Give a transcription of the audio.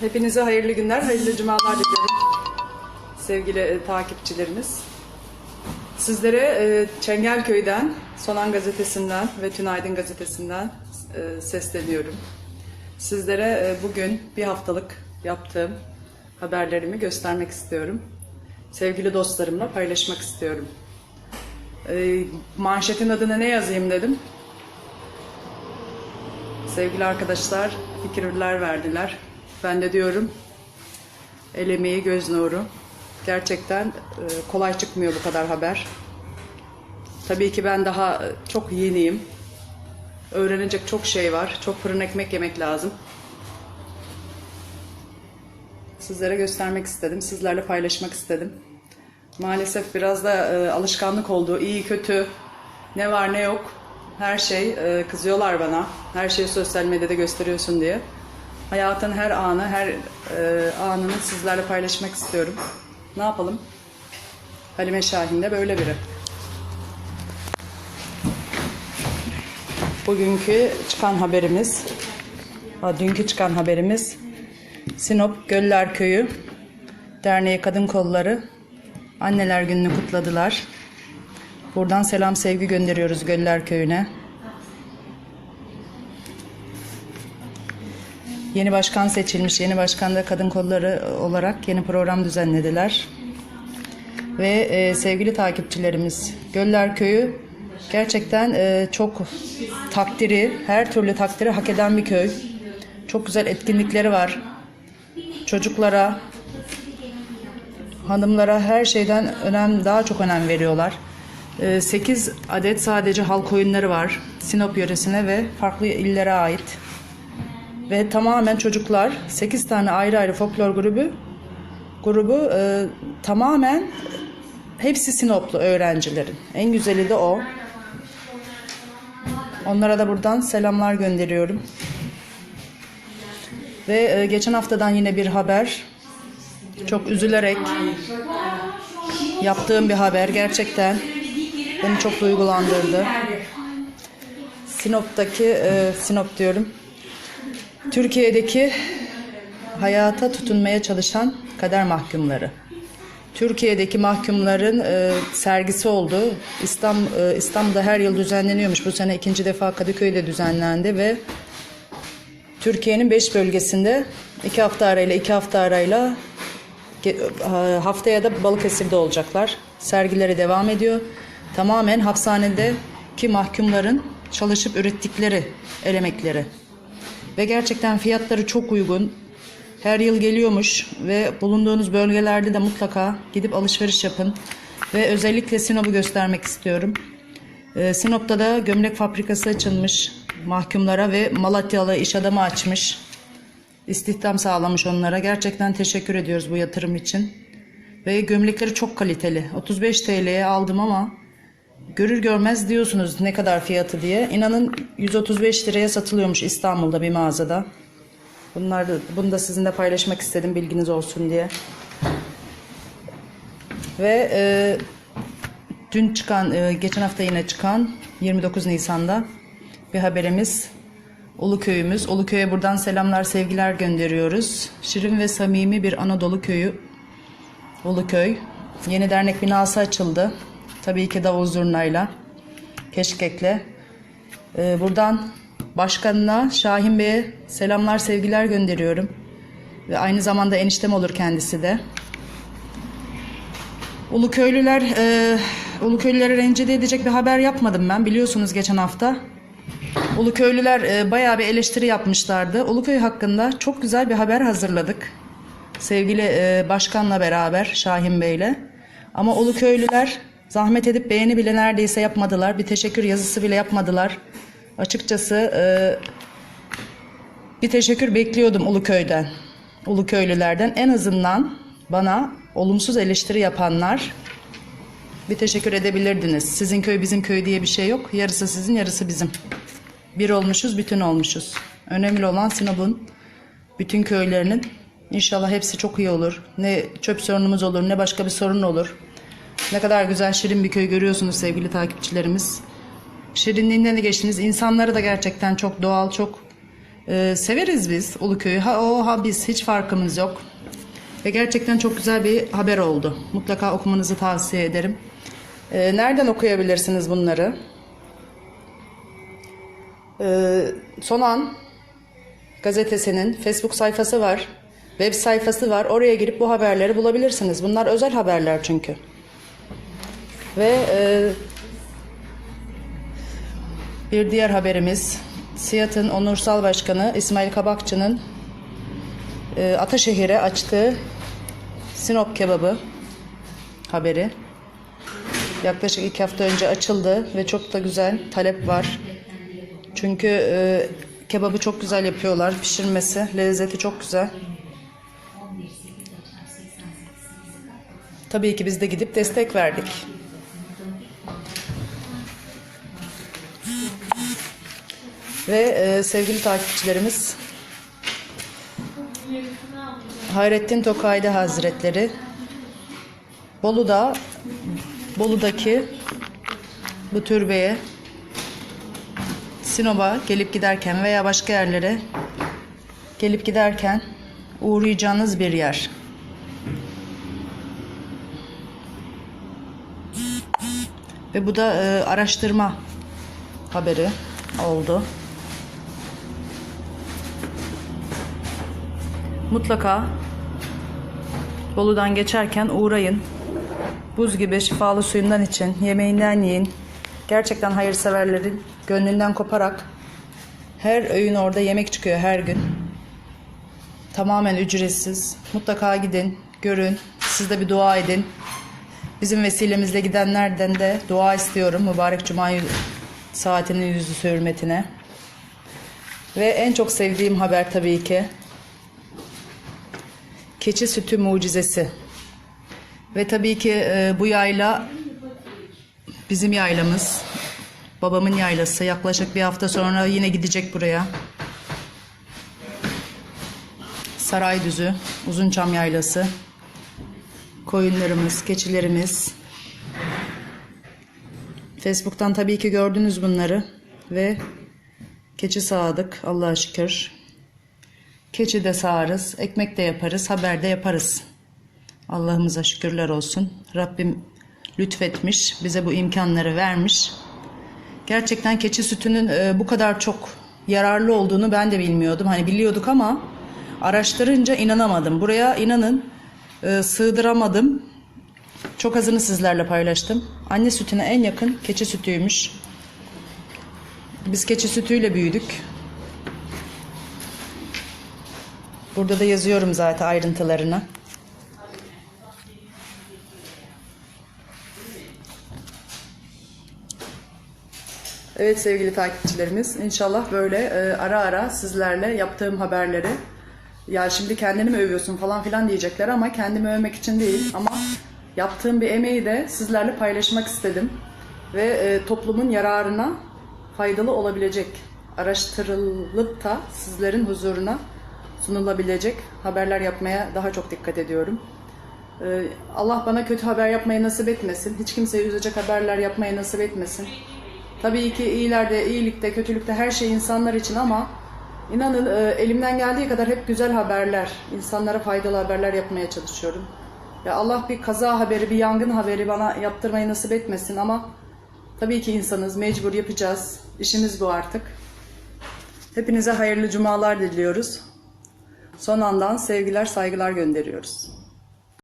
Hepinize hayırlı günler, hayırlı cumalar dilerim. Sevgili e, takipçilerimiz. Sizlere e, Çengelköy'den, Sonan Gazetesi'nden ve Tünaydın Gazetesi'nden e, sesleniyorum. Sizlere e, bugün bir haftalık yaptığım haberlerimi göstermek istiyorum. Sevgili dostlarımla paylaşmak istiyorum. E, manşetin adına ne yazayım dedim. Sevgili arkadaşlar fikirler verdiler. Ben de diyorum el emeği göz nuru. Gerçekten e, kolay çıkmıyor bu kadar haber. Tabii ki ben daha e, çok yeniyim. Öğrenecek çok şey var. Çok fırın ekmek yemek lazım. Sizlere göstermek istedim. Sizlerle paylaşmak istedim. Maalesef biraz da e, alışkanlık oldu. İyi kötü ne var ne yok her şey kızıyorlar bana. Her şeyi sosyal medyada gösteriyorsun diye. Hayatın her anı, her e, anını sizlerle paylaşmak istiyorum. Ne yapalım? Halime Şahin de böyle biri. Bugünkü çıkan haberimiz, ha, dünkü çıkan haberimiz Sinop Göller Köyü Derneği Kadın Kolları Anneler Günü'nü kutladılar. Buradan selam sevgi gönderiyoruz Göller Köyü'ne. Yeni başkan seçilmiş. Yeni başkan da kadın kolları olarak yeni program düzenlediler. Ve e, sevgili takipçilerimiz Göller Köyü gerçekten e, çok takdiri, her türlü takdiri hak eden bir köy. Çok güzel etkinlikleri var. Çocuklara, hanımlara her şeyden önem daha çok önem veriyorlar. 8 adet sadece halk oyunları var. Sinop yöresine ve farklı illere ait. Ve tamamen çocuklar 8 tane ayrı ayrı folklor grubu grubu e, tamamen hepsi Sinoplu öğrencilerin. En güzeli de o. Onlara da buradan selamlar gönderiyorum. Ve e, geçen haftadan yine bir haber. Çok üzülerek yaptığım bir haber gerçekten beni çok duygulandırdı. Sinop'taki e, Sinop diyorum. Türkiye'deki hayata tutunmaya çalışan kader mahkumları. Türkiye'deki mahkumların e, sergisi oldu. İslam e, İstanbul'da her yıl düzenleniyormuş. Bu sene ikinci defa Kadıköy'de düzenlendi ve Türkiye'nin beş bölgesinde iki hafta arayla iki hafta arayla e, haftaya da Balıkesir'de olacaklar. Sergileri devam ediyor. Tamamen hapishanedeki mahkumların çalışıp ürettikleri el emekleri. Ve gerçekten fiyatları çok uygun. Her yıl geliyormuş ve bulunduğunuz bölgelerde de mutlaka gidip alışveriş yapın. Ve özellikle Sinop'u göstermek istiyorum. Ee, Sinop'ta da gömlek fabrikası açılmış mahkumlara ve Malatyalı iş adamı açmış. İstihdam sağlamış onlara. Gerçekten teşekkür ediyoruz bu yatırım için. Ve gömlekleri çok kaliteli. 35 TL'ye aldım ama görür görmez diyorsunuz ne kadar fiyatı diye. İnanın 135 liraya satılıyormuş İstanbul'da bir mağazada. Bunlar da, bunu da sizinle paylaşmak istedim bilginiz olsun diye. Ve e, dün çıkan, e, geçen hafta yine çıkan 29 Nisan'da bir haberimiz. Uluköy'ümüz. Uluköy'e buradan selamlar, sevgiler gönderiyoruz. Şirin ve samimi bir Anadolu köyü Uluköy. Yeni dernek binası açıldı. Tabii ki davul zurnayla, keşkekle. Ee, buradan başkanına Şahin Bey'e selamlar, sevgiler gönderiyorum. Ve aynı zamanda eniştem olur kendisi de. Uluköylüler, e, Uluköylülere rencide edecek bir haber yapmadım ben. Biliyorsunuz geçen hafta. Uluköylüler e, bayağı bir eleştiri yapmışlardı. Uluköy hakkında çok güzel bir haber hazırladık. Sevgili e, başkanla beraber Şahin Bey'le. Ama Uluköylüler zahmet edip beğeni bile neredeyse yapmadılar. Bir teşekkür yazısı bile yapmadılar. Açıkçası e, bir teşekkür bekliyordum Uluköy'den. Uluköylülerden en azından bana olumsuz eleştiri yapanlar bir teşekkür edebilirdiniz. Sizin köy bizim köy diye bir şey yok. Yarısı sizin yarısı bizim. Bir olmuşuz bütün olmuşuz. Önemli olan Sinop'un bütün köylerinin inşallah hepsi çok iyi olur. Ne çöp sorunumuz olur ne başka bir sorun olur. Ne kadar güzel şirin bir köy görüyorsunuz sevgili takipçilerimiz. Şirinliğinden de geçtiniz. İnsanları da gerçekten çok doğal, çok Ee, severiz biz Uluköy'ü. Ha o ha biz hiç farkımız yok. Ve gerçekten çok güzel bir haber oldu. Mutlaka okumanızı tavsiye ederim. Ee, nereden okuyabilirsiniz bunları? Ee, Son An gazetesinin Facebook sayfası var. Web sayfası var. Oraya girip bu haberleri bulabilirsiniz. Bunlar özel haberler çünkü. Ve e, bir diğer haberimiz SİAD'ın onursal başkanı İsmail Kabakçı'nın e, Ataşehir'e açtığı Sinop kebabı haberi. Yaklaşık iki hafta önce açıldı ve çok da güzel talep var. Çünkü e, kebabı çok güzel yapıyorlar. Pişirmesi, lezzeti çok güzel. Tabii ki biz de gidip destek verdik. Ve e, sevgili takipçilerimiz Hayrettin Tokay'da Hazretleri Bolu'da Bolu'daki bu türbeye Sinop'a gelip giderken veya başka yerlere gelip giderken uğrayacağınız bir yer. Ve bu da e, araştırma haberi oldu. Mutlaka Bolu'dan geçerken uğrayın. Buz gibi şifalı suyundan için, yemeğinden yiyin. Gerçekten hayırseverlerin gönlünden koparak her öğün orada yemek çıkıyor her gün. Tamamen ücretsiz. Mutlaka gidin, görün. Siz de bir dua edin. Bizim vesilemizle gidenlerden de dua istiyorum mübarek cuma saatinin yüzü hürmetine. Ve en çok sevdiğim haber tabii ki keçi sütü mucizesi. Ve tabii ki e, bu yayla bizim yaylamız. Babamın yaylası. Yaklaşık bir hafta sonra yine gidecek buraya. Saraydüzü, Uzunçam yaylası. Koyunlarımız, keçilerimiz. Facebook'tan tabii ki gördünüz bunları. Ve keçi sağdık Allah'a şükür. Keçi de sağarız, ekmek de yaparız, haber de yaparız. Allah'ımıza şükürler olsun. Rabbim lütfetmiş, bize bu imkanları vermiş. Gerçekten keçi sütünün e, bu kadar çok yararlı olduğunu ben de bilmiyordum. Hani biliyorduk ama araştırınca inanamadım. Buraya inanın e, sığdıramadım. Çok azını sizlerle paylaştım. Anne sütüne en yakın keçi sütüymüş. Biz keçi sütüyle büyüdük. Burada da yazıyorum zaten ayrıntılarını. Evet sevgili takipçilerimiz inşallah böyle e, ara ara sizlerle yaptığım haberleri ya şimdi kendini mi övüyorsun falan filan diyecekler ama kendimi övmek için değil ama yaptığım bir emeği de sizlerle paylaşmak istedim ve e, toplumun yararına faydalı olabilecek araştırılıp da sizlerin huzuruna sunulabilecek haberler yapmaya daha çok dikkat ediyorum. Ee, Allah bana kötü haber yapmayı nasip etmesin. Hiç kimseyi üzecek haberler yapmayı nasip etmesin. Tabii ki iyilerde, iyilikte, kötülükte her şey insanlar için ama inanın e, elimden geldiği kadar hep güzel haberler, insanlara faydalı haberler yapmaya çalışıyorum. Ya Allah bir kaza haberi, bir yangın haberi bana yaptırmayı nasip etmesin ama tabii ki insanız, mecbur yapacağız. İşimiz bu artık. Hepinize hayırlı cumalar diliyoruz. Son andan sevgiler, saygılar gönderiyoruz.